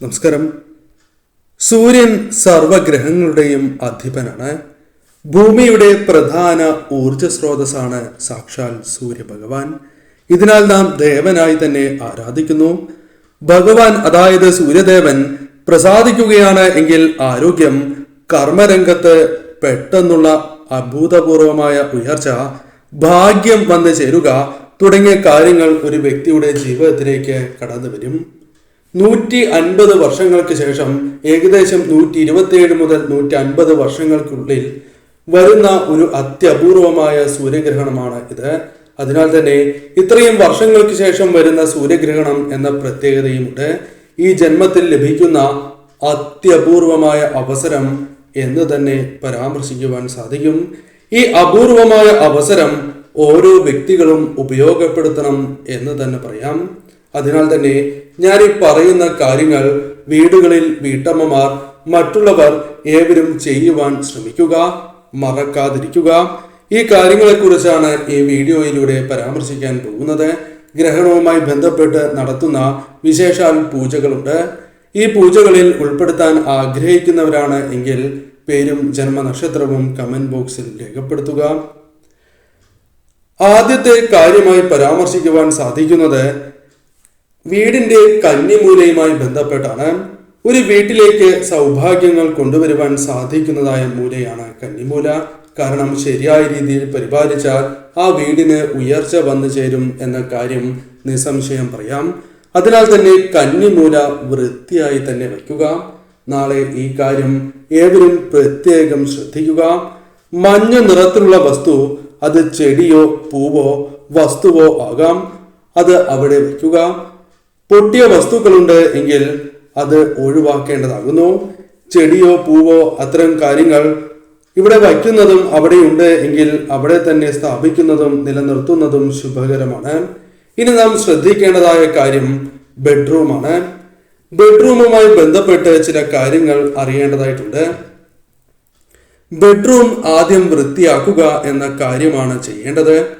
നമസ്കാരം. സൂര്യൻ സർവഗ്രഹങ്ങളുടെയും അധിപനാണ്. ഭൂമിയുടെ പ്രധാന ഊർജ സ്രോതസ്സാണ് സാക്ഷാൽ സൂര്യഭഗവാൻ. ഇതിനാൽ നാം ദേവനായി തന്നെ ആരാധിക്കുന്നു. ഭഗവാൻ അതായത് സൂര്യദേവൻ പ്രസാദിക്കുകയാണ് എങ്കിൽ ആരോഗ്യം കർമ്മരംഗത്ത് പെട്ടെന്നുള്ള അഭൂതപൂർവമായ ഉയർച്ച ഭാഗ്യം വന്നു ചേരുക തുടങ്ങിയ കാര്യങ്ങൾ ഒരു വ്യക്തിയുടെ ജീവിതത്തിലേക്ക് കടന്നു വരും നൂറ്റി അൻപത് വർഷങ്ങൾക്ക് ശേഷം ഏകദേശം നൂറ്റി ഇരുപത്തിയേഴ് മുതൽ നൂറ്റി അൻപത് വർഷങ്ങൾക്കുള്ളിൽ വരുന്ന ഒരു അത്യപൂർവമായ സൂര്യഗ്രഹണമാണ് ഇത്. അതിനാൽ തന്നെ ഇത്രയും വർഷങ്ങൾക്ക് ശേഷം വരുന്ന സൂര്യഗ്രഹണം എന്ന പ്രത്യേകതയുമുണ്ട്. ഈ ജന്മത്തിൽ ലഭിക്കുന്ന അത്യപൂർവമായ അവസരം എന്ന് തന്നെ പരാമർശിക്കുവാൻ സാധിക്കും. ഈ അപൂർവമായ അവസരം ഓരോ വ്യക്തികളും ഉപയോഗപ്പെടുത്തണം എന്ന് തന്നെ പറയാം. അതിനാൽ തന്നെ ഞാൻ ഈ പറയുന്ന കാര്യങ്ങൾ വീടുകളിൽ വീട്ടമ്മമാർ മറ്റുള്ളവർ ഏവരും ചെയ്യുവാൻ ശ്രമിക്കുക മറക്കാതിരിക്കുക. ഈ കാര്യങ്ങളെക്കുറിച്ചാണ് ഈ വീഡിയോയിലൂടെ പരാമർശിക്കാൻ പോകുന്നത്. ഗ്രഹണവുമായി ബന്ധപ്പെട്ട് നടത്തുന്ന വിശേഷാൽ പൂജകളുണ്ട്. ഈ പൂജകളിൽ ഉൾപ്പെടുത്താൻ ആഗ്രഹിക്കുന്നവരാണ് എങ്കിൽ പേരും ജന്മനക്ഷത്രവും കമന്റ് ബോക്സിൽ രേഖപ്പെടുത്തുക. ആദ്യത്തെ കാര്യമായി പരാമർശിക്കുവാൻ സാധിക്കുന്നത് വീടിന്റെ കന്നിമൂലയുമായി ബന്ധപ്പെട്ടാണ് ഒരു വീട്ടിലേക്ക് സൗഭാഗ്യങ്ങൾ കൊണ്ടുവരുവാൻ സാധിക്കുന്നതായ മൂലയാണ് കന്നിമൂല. കാരണം ശരിയായ രീതിയിൽ പരിപാലിച്ചാൽ ആ വീടിന് ഉയർച്ച വന്നു ചേരും എന്ന കാര്യം നിസ്സംശയം പറയാം. അതിനാൽ തന്നെ കന്നിമൂല വൃത്തിയായി തന്നെ വയ്ക്കുക. നാളെ ഈ കാര്യം ഏവരും പ്രത്യേകം ശ്രദ്ധിക്കുക. മഞ്ഞ നിറത്തിലുള്ള വസ്തു അത് ചെടിയോ പൂവോ വസ്തുവോ ആകാം. അത് അവിടെ വയ്ക്കുക. പൊട്ടിയ വസ്തുക്കളുണ്ട് എങ്കിൽ അത് ഒഴിവാക്കേണ്ടതാകുന്നു. ചെടിയോ പൂവോ അത്തരം കാര്യങ്ങൾ ഇവിടെ വയ്ക്കുന്നതും അവിടെയുണ്ട് എങ്കിൽ അവിടെ തന്നെ സ്ഥാപിക്കുന്നതും നിലനിർത്തുന്നതും ശുഭകരമാണ്. ഇനി നാം ശ്രദ്ധിക്കേണ്ടതായ കാര്യം ബെഡ്റൂമാണ്. ബെഡ്റൂമുമായി ബന്ധപ്പെട്ട് ചില കാര്യങ്ങൾ അറിയേണ്ടതായിട്ടുണ്ട്. ബെഡ്റൂം ആദ്യം വൃത്തിയാക്കുക എന്ന കാര്യമാണ് ചെയ്യേണ്ടത്.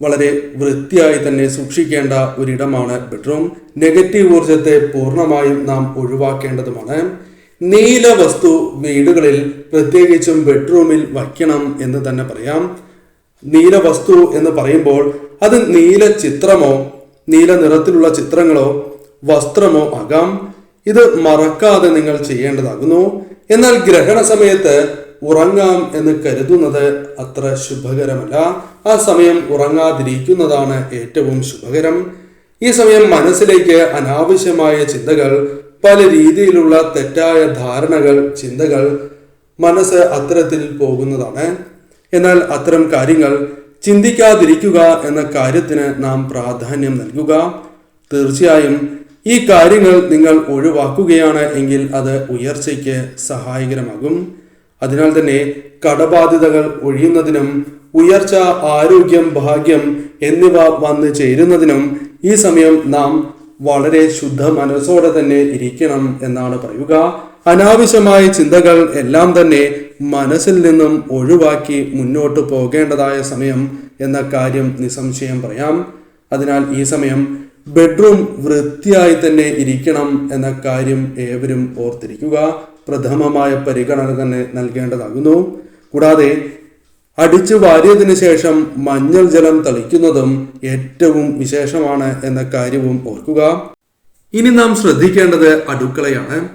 വളരെ വൃത്തിയായി തന്നെ സൂക്ഷിക്കേണ്ട ഒരിടമാണ് ബെഡ്റൂം നെഗറ്റീവ് ഊർജത്തെ പൂർണമായും നാം ഒഴിവാക്കേണ്ടതുമാണ്. നീല വസ്തു വീടുകളിൽ പ്രത്യേകിച്ചും ബെഡ്റൂമിൽ വയ്ക്കണം എന്ന് തന്നെ പറയാം. നീല വസ്തു എന്ന് പറയുമ്പോൾ അത് നീല ചിത്രമോ നീല നിറത്തിലുള്ള ചിത്രങ്ങളോ വസ്ത്രമോ ആകാം. ഇത് മറക്കാതെ നിങ്ങൾ ചെയ്യേണ്ടതാകുന്നു. എന്നാൽ ഗ്രഹണ സമയത്ത് ഉറങ്ങാം എന്ന് കരുതുന്നത് അത്ര ശുഭകരമല്ല. ആ സമയം ഉറങ്ങാതിരിക്കുന്നതാണ് ഏറ്റവും ശുഭകരം. ഈ സമയം മനസ്സിലേക്ക് അനാവശ്യമായ ചിന്തകൾ പല രീതിയിലുള്ള തെറ്റായ ധാരണകൾ ചിന്തകൾ മനസ്സ് അത്തരത്തിൽ പോകുന്നതാണ്. എന്നാൽ അത്തരം കാര്യങ്ങൾ ചിന്തിക്കാതിരിക്കുക എന്ന കാര്യത്തിന് നാം പ്രാധാന്യം നൽകുക. തീർച്ചയായും ഈ കാര്യങ്ങൾ നിങ്ങൾ ഒഴിവാക്കുകയാണ് എങ്കിൽ അത് ഉയർച്ചയ്ക്ക് സഹായകരമാകും. അതിനാൽ തന്നെ കടബാധ്യതകൾ ഒഴിയുന്നതിനും ഉയർച്ച ആരോഗ്യം ഭാഗ്യം എന്നിവ വന്നു ചേരുന്നതിനും ഈ സമയം നാം വളരെ ശുദ്ധ മനസ്സോടെ തന്നെ ഇരിക്കണം എന്നാണ് പറയുക. അനാവശ്യമായ ചിന്തകൾ എല്ലാം തന്നെ മനസ്സിൽ നിന്നും ഒഴിവാക്കി മുന്നോട്ട് പോകേണ്ടതായ സമയം എന്ന കാര്യം നിസ്സംശയം പറയാം. അതിനാൽ ഈ സമയം ബെഡ്റൂം വൃത്തിയായി തന്നെ ഇരിക്കണം എന്ന കാര്യം ഏവരും ഓർത്തിരിക്കുക. പ്രഥമമായ പരിഗണന തന്നെ നൽകേണ്ടതാകുന്നു. കൂടാതെ അടിച്ചു വാരിയതിനു ശേഷം മഞ്ഞൾ ജലം തളിക്കുന്നതും ഏറ്റവും വിശേഷമാണ് എന്ന കാര്യവും ഓർക്കുക. ഇനി നാം ശ്രദ്ധിക്കേണ്ടത് അടുക്കളയാണ്.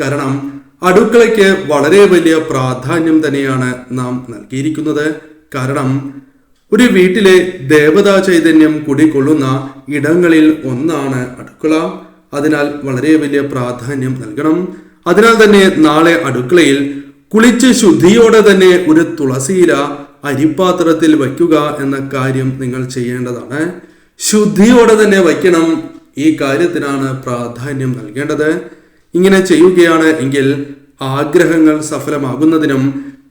കാരണം അടുക്കളയ്ക്ക് വളരെ വലിയ പ്രാധാന്യം തന്നെയാണ് നാം നൽകിയിരിക്കുന്നത്. കാരണം ഒരു വീട്ടിലെ ദേവതാ ചൈതന്യം കുടികൊള്ളുന്ന ഇടങ്ങളിൽ ഒന്നാണ് അടുക്കള. അതിനാൽ വളരെ വലിയ പ്രാധാന്യം നൽകണം. അതിനാൽ തന്നെ നാളെ അടുക്കളയിൽ കുളിച്ച് ശുദ്ധിയോടെ തന്നെ ഒരു തുളസിയില അരിപ്പാത്രത്തിൽ വയ്ക്കുക എന്ന കാര്യം നിങ്ങൾ ചെയ്യേണ്ടതാണ്. ശുദ്ധിയോടെ തന്നെ വയ്ക്കണം. ഈ കാര്യത്തിനാണ് പ്രാധാന്യം നൽകേണ്ടത്. ഇങ്ങനെ ചെയ്യുകയാണ് എങ്കിൽ ആഗ്രഹങ്ങൾ സഫലമാകുന്നതിനും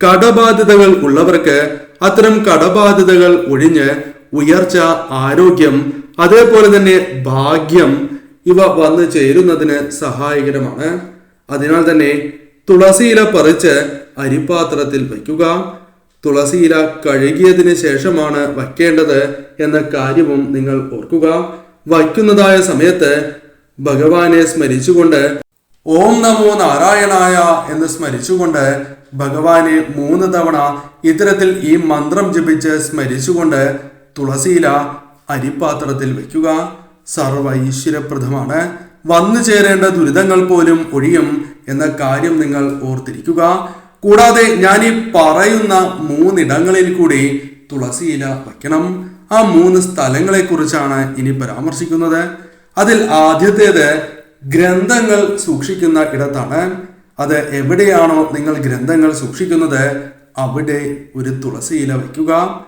കടബാധ്യതകൾ ഉള്ളവർക്ക് അത്തരം കടബാധ്യതകൾ ഒഴിഞ്ഞ് ഉയർച്ച ആരോഗ്യം അതേപോലെ തന്നെ ഭാഗ്യം ഇവ വന്നു ചേരുന്നതിന് സഹായകരമാണ്. അതിനാൽ തന്നെ തുളസിയില പറിച്ച് അരിപ്പാത്രത്തിൽ വയ്ക്കുക. തുളസിയില കഴുകിയതിന് ശേഷമാണ് വയ്ക്കേണ്ടത് എന്ന കാര്യവും നിങ്ങൾ ഓർക്കുക. വയ്ക്കുന്നതായ സമയത്ത് ഭഗവാനെ സ്മരിച്ചുകൊണ്ട് ഓം നമോ നാരായണായ എന്ന് സ്മരിച്ചുകൊണ്ട് ഭഗവാനെ മൂന്ന് തവണ ഇത്തരത്തിൽ ഈ മന്ത്രം ജപിച്ച് സ്മരിച്ചുകൊണ്ട് തുളസിയില അരിപ്പാത്രത്തിൽ വയ്ക്കുക. സർവ ഈശ്വരപ്രദമാണ്. വന്നു ചേരേണ്ട ദുരിതങ്ങൾ പോലും ഒഴിയും എന്ന കാര്യം നിങ്ങൾ ഓർത്തിരിക്കുക. കൂടാതെ ഞാൻ ഈ പറയുന്ന മൂന്നിടങ്ങളിൽ കൂടി തുളസിയില വയ്ക്കണം. ആ മൂന്ന് സ്ഥലങ്ങളെ കുറിച്ചാണ് ഇനി പരാമർശിക്കുന്നത്. അതിൽ ആദ്യത്തേത് ഗ്രന്ഥങ്ങൾ സൂക്ഷിക്കുന്ന ഇടത്താണ്. അത് എവിടെയാണോ നിങ്ങൾ ഗ്രന്ഥങ്ങൾ സൂക്ഷിക്കുന്നത് അവിടെ ഒരു തുളസിയില വയ്ക്കുക.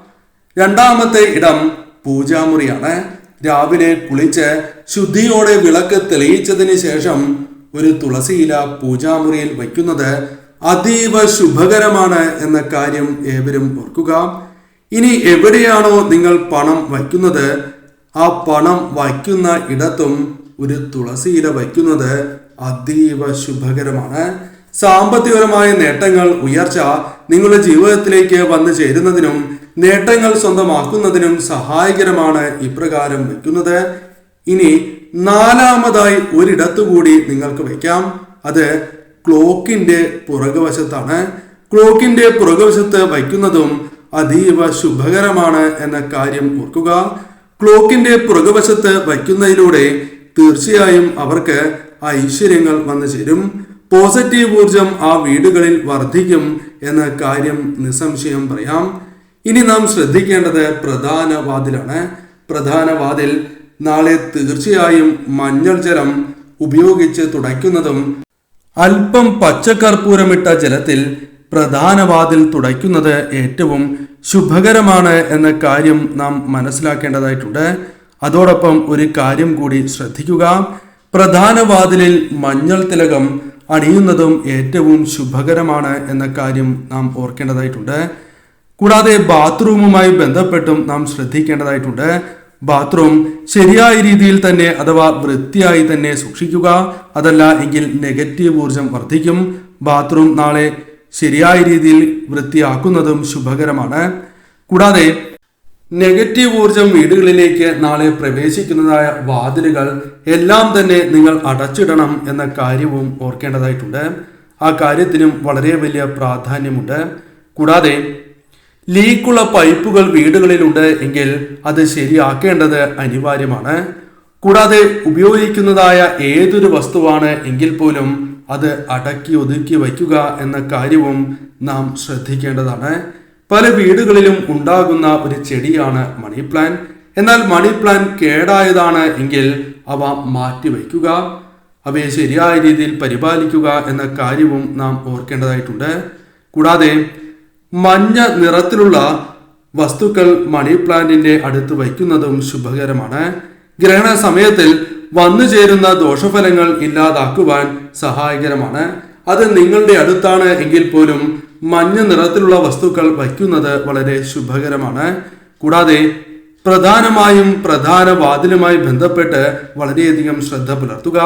രണ്ടാമത്തെ ഇടം പൂജാമുറിയാണ്. രാവിലെ കുളിച്ച് ശുദ്ധിയോടെ വിളക്ക് തെളിയിച്ചതിന് ശേഷം ഒരു തുളസിയില പൂജാമുറിയിൽ വയ്ക്കുന്നത് അതീവ ശുഭകരമാണ് എന്ന കാര്യം ഏവരും ഓർക്കുക. ഇനി എവിടെയാണോ നിങ്ങൾ പണം വയ്ക്കുന്നത് ആ പണം വയ്ക്കുന്ന ഇടത്തും ഒരു തുളസിയില വയ്ക്കുന്നത് അതീവ ശുഭകരമാണ്. സാമ്പത്തികപരമായ നേട്ടങ്ങൾ ഉയർച്ച നിങ്ങളുടെ ജീവിതത്തിലേക്ക് വന്നു ചേരുന്നതിനും നേട്ടങ്ങൾ സ്വന്തമാക്കുന്നതിനും സഹായകരമാണ് ഇപ്രകാരം വയ്ക്കുന്നത്. ഇനി നാലാമതായി ഒരിടത്തുകൂടി നിങ്ങൾക്ക് വയ്ക്കാം. അത് ക്ലോക്കിന്റെ പുറകുവശത്താണ്. ക്ലോക്കിന്റെ പുറകുവശത്ത് വയ്ക്കുന്നതും അതീവ ശുഭകരമാണ് എന്ന കാര്യം ഓർക്കുക. ക്ലോക്കിന്റെ പുറകുവശത്ത് വയ്ക്കുന്നതിലൂടെ തീർച്ചയായും അവർക്ക് ഐശ്വര്യങ്ങൾ വന്നു ചേരും. പോസിറ്റീവ് ഊർജം ആ വീടുകളിൽ വർദ്ധിക്കും എന്ന കാര്യം നിസ്സംശയം പറയാം. ഇനി നാം ശ്രദ്ധിക്കേണ്ടത് പ്രധാന വാതിലാണ് പ്രധാന വാതിൽ നാളെ തീർച്ചയായും മഞ്ഞൾ ജലം ഉപയോഗിച്ച് തുടയ്ക്കുന്നതും അല്പം പച്ചക്കർപ്പൂരമിട്ട ജലത്തിൽ പ്രധാന വാതിൽ തുടയ്ക്കുന്നത് ഏറ്റവും ശുഭകരമാണ് എന്ന കാര്യം നാം മനസ്സിലാക്കേണ്ടതായിട്ടുണ്ട്. അതോടൊപ്പം ഒരു കാര്യം കൂടി ശ്രദ്ധിക്കുക. പ്രധാന വാതിലിൽ മഞ്ഞൾ തിലകം അണിയുന്നതും ഏറ്റവും ശുഭകരമാണ് എന്ന കാര്യം നാം ഓർക്കേണ്ടതായിട്ടുണ്ട്. കൂടാതെ ബാത്റൂമുമായി ബന്ധപ്പെട്ടും നാം ശ്രദ്ധിക്കേണ്ടതായിട്ടുണ്ട്. ബാത്റൂം ശരിയായ രീതിയിൽ തന്നെ അഥവാ വൃത്തിയായി തന്നെ സൂക്ഷിക്കുക. അതല്ല എങ്കിൽ നെഗറ്റീവ് ഊർജം വർദ്ധിക്കും. ബാത്റൂം നാളെ ശരിയായ രീതിയിൽ വൃത്തിയാക്കുന്നതും ശുഭകരമാണ്. കൂടാതെ നെഗറ്റീവ് ഊർജം വീടുകളിലേക്ക് നാളെ പ്രവേശിക്കുന്നതായ വാതിലുകൾ എല്ലാം തന്നെ നിങ്ങൾ അടച്ചിടണം എന്ന കാര്യവും ഓർക്കേണ്ടതായിട്ടുണ്ട്. ആ കാര്യത്തിനും വളരെ വലിയ പ്രാധാന്യമുണ്ട്. കൂടാതെ ലീക്കുള്ള പൈപ്പുകൾ വീടുകളിലുണ്ട് എങ്കിൽ അത് ശരിയാക്കേണ്ടത് അനിവാര്യമാണ്. കൂടാതെ ഉപയോഗിക്കുന്നതായ ഏതൊരു വസ്തുവാണ് എങ്കിൽ പോലും അത് അടക്കി ഒതുക്കി വയ്ക്കുക എന്ന കാര്യവും നാം ശ്രദ്ധിക്കേണ്ടതാണ്. പല വീടുകളിലും ഉണ്ടാകുന്ന ഒരു ചെടിയാണ് മണി പ്ലാൻ എന്നാൽ മണി പ്ലാൻ കേടായതാണ് എങ്കിൽ അവ മാറ്റി വയ്ക്കുക അവയെ ശരിയായ രീതിയിൽ പരിപാലിക്കുക എന്ന കാര്യവും നാം ഓർക്കേണ്ടതായിട്ടുണ്ട്. കൂടാതെ മഞ്ഞ നിറത്തിലുള്ള വസ്തുക്കൾ മണി പ്ലാന്റിന്റെ അടുത്ത് വയ്ക്കുന്നതും ശുഭകരമാണ്. ഗ്രഹണ സമയത്തിൽ വന്നു ചേരുന്ന ദോഷഫലങ്ങൾ ഇല്ലാതാക്കുവാൻ സഹായകരമാണ്. അത് നിങ്ങളുടെ അടുത്താണ് എങ്കിൽ പോലും മഞ്ഞ നിറത്തിലുള്ള വസ്തുക്കൾ വയ്ക്കുന്നത് വളരെ ശുഭകരമാണ്. കൂടാതെ പ്രധാനമായും പ്രധാന വാതിലുമായി ബന്ധപ്പെട്ട് വളരെയധികം ശ്രദ്ധ പുലർത്തുക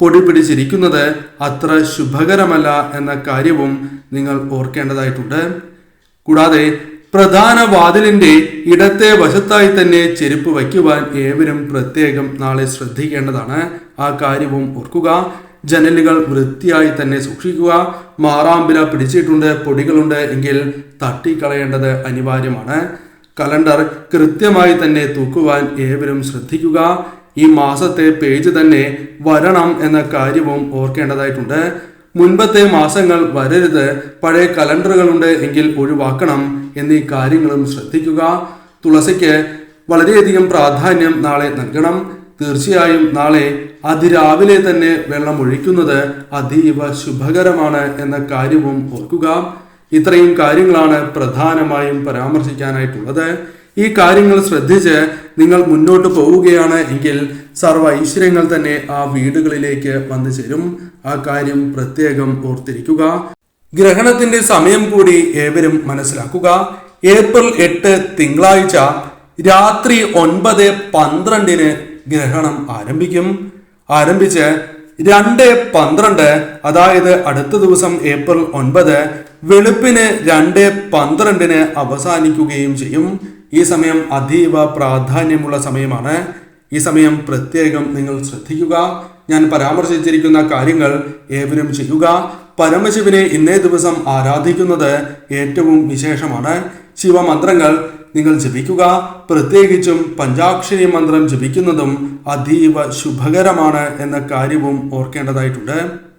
പൊടി പിടിച്ചിരിക്കുന്നത് അത്ര ശുഭകരമല്ല എന്ന കാര്യവും നിങ്ങൾ ഓർക്കേണ്ടതായിട്ടുണ്ട്. കൂടാതെ പ്രധാന വാതിലിന്റെ ഇടത്തെ വശത്തായി തന്നെ ചെരുപ്പ് വയ്ക്കുവാൻ ഏവരും പ്രത്യേകം നാളെ ശ്രദ്ധിക്കേണ്ടതാണ്. ആ കാര്യവും ഓർക്കുക. ജനലുകൾ വൃത്തിയായി തന്നെ സൂക്ഷിക്കുക. മാറാമ്പില പിടിച്ചിട്ടുണ്ട് പൊടികളുണ്ട് എങ്കിൽ തട്ടിക്കളയേണ്ടത് അനിവാര്യമാണ്. കലണ്ടർ കൃത്യമായി തന്നെ തൂക്കുവാൻ ഏവരും ശ്രദ്ധിക്കുക. ഈ മാസത്തെ പേജ് തന്നെ വരണം എന്ന കാര്യവും ഓർക്കേണ്ടതായിട്ടുണ്ട്. മുൻപത്തെ മാസങ്ങൾ വരരുത്. പഴയ കലണ്ടറുകളുണ്ട് എങ്കിൽ ഒഴിവാക്കണം എന്നീ കാര്യങ്ങളും ശ്രദ്ധിക്കുക. തുളസിക്ക് വളരെയധികം പ്രാധാന്യം നാളെ നൽകണം. തീർച്ചയായും നാളെ അതിരാവിലെ തന്നെ വെള്ളം ഒഴിക്കുന്നത് അതീവ ശുഭകരമാണ് എന്ന കാര്യവും ഓർക്കുക. ഇത്രയും കാര്യങ്ങളാണ് പ്രധാനമായും പരാമർശിക്കാനായിട്ടുള്ളത്. ഈ കാര്യങ്ങൾ ശ്രദ്ധിച്ച് നിങ്ങൾ മുന്നോട്ട് പോവുകയാണ് എങ്കിൽ സർവ ഐശ്വര്യങ്ങൾ തന്നെ ആ വീടുകളിലേക്ക് വന്നു ചേരും. ആ കാര്യം പ്രത്യേകം ഓർത്തിരിക്കുക. ഗ്രഹണത്തിന്റെ സമയം കൂടി ഏവരും മനസ്സിലാക്കുക. ഏപ്രിൽ എട്ട് തിങ്കളാഴ്ച രാത്രി ഒൻപത് പന്ത്രണ്ടിന് ഗ്രഹണം ആരംഭിക്കും. ആരംഭിച്ച് രണ്ട് പന്ത്രണ്ട് അതായത് അടുത്ത ദിവസം ഏപ്രിൽ ഒൻപത് വെളുപ്പിന് രണ്ട് പന്ത്രണ്ടിന് അവസാനിക്കുകയും ചെയ്യും. ഈ സമയം അതീവ പ്രാധാന്യമുള്ള സമയമാണ്. ഈ സമയം പ്രത്യേകം നിങ്ങൾ ശ്രദ്ധിക്കുക. ഞാൻ പരാമർശിച്ചിരിക്കുന്ന കാര്യങ്ങൾ ഏവരും ചെയ്യുക. പരമശിവനെ ഇന്നേ ദിവസം ആരാധിക്കുന്നത് ഏറ്റവും വിശേഷമാണ്. ശിവമന്ത്രങ്ങൾ നിങ്ങൾ ജപിക്കുക. പ്രത്യേകിച്ചും പഞ്ചാക്ഷരി മന്ത്രം ജപിക്കുന്നതും അതീവ ശുഭകരമാണ് എന്ന കാര്യവും ഓർക്കേണ്ടതായിട്ടുണ്ട്.